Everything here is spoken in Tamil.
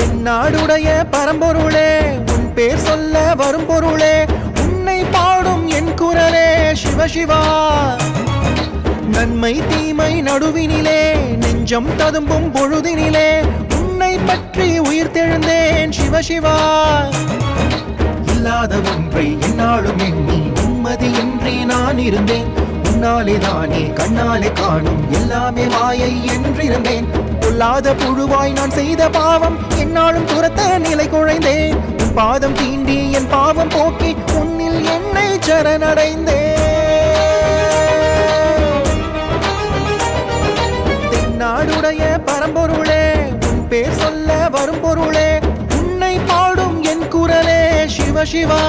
தென்னாடுடைய பரம்பொருளே உன் பேர் சொல்ல வரும் பொருளே உன்னை பாடும் என் குரலே சிவசிவா நன்மை தீமை நடுவினிலே நெஞ்சம் ததும்பும் பொழுதினிலே உன்னை பற்றி உயிர் தெழுந்தேன் சிவசிவா இல்லாத ஒன்றை என்னாலும் எண்ணி நிம்மதியின்றி நான் இருந்தேன். உன்னாலே தானே கண்ணாலே காணும் எல்லாமே மாயை என்றிருந்தேன். பொல்லாத புழுவாய் நான் செய்த பாவம். என்னாலும் துரத்த நிலை குழைந்தேன். உன் பாதம் தீண்டி என் பாவம் போக்கி உன்னில் என்னை சரணடைந்தேன். தென்னாடுடைய பரம்பொருளே உன் பேர் சொல்ல வரும் பொருளே உன்னை பாடும் என் குரலே சிவ சிவா.